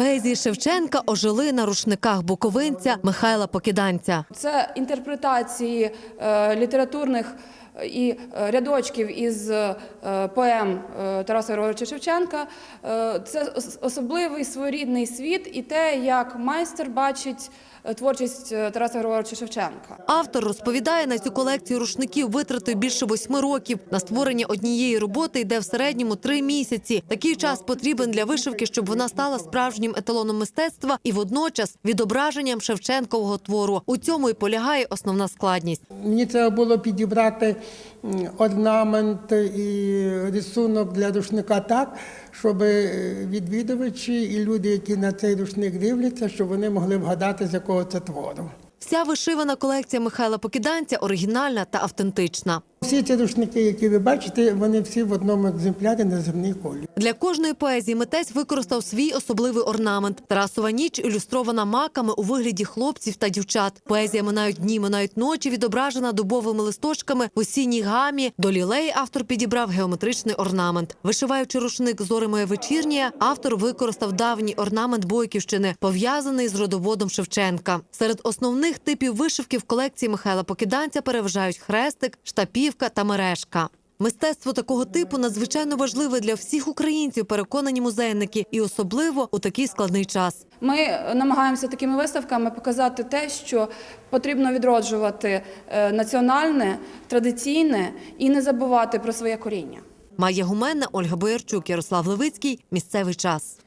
Поезії Шевченка ожили на рушниках буковинця Михайла Покиданця. Це інтерпретації е, літературних і е, рядочків із е, поем е, Тараса Григоровича Шевченка. Це особливий своєрідний світ і те, як майстер бачить творчість Тараса Григоровича Шевченка. Автор розповідає, на цю колекцію рушників витратив більше восьми років. На створення однієї роботи йде в середньому три місяці. Такий час потрібен для вишивки, щоб вона стала справжнім еталоном мистецтва і водночас відображенням Шевченкового твору. У цьому і полягає основна складність. Мені треба було підібрати орнамент і рисунок для рушника так, щоб е, відвідувачі і люди, які на цей рушник дивляться, щоб вони могли вгадати, з якого це твору. Вся вишивана колекція Михайла Покиданця оригінальна та автентична. Всі ці рушники, які ви бачите, вони всі в одному екземплярі на земний колір. Для кожної поезії митець використав свій особливий орнамент. Тарасова ніч ілюстрована маками у вигляді хлопців та дівчат. Поезія минають дні, минають ночі, відображена дубовими листочками в осінній гамі. До лілеї автор підібрав геометричний орнамент. Вишиваючи рушник «Зори моє вечірнє», автор використав давній орнамент Бойківщини, пов'язаний з родоводом Шевченка. Серед основних типів вишивки в колекції Михайла Покиданця переважають хрестик, штапівка та мережка. Мистецтво такого типу надзвичайно важливе для всіх українців, переконані музейники, і особливо у такий складний час. Ми намагаємося такими виставками показати те, що потрібно відроджувати е, національне, традиційне і не забувати про своє коріння. Майя Гуменна, Ольга Боярчук, Ярослав Левицький. Місцевий час.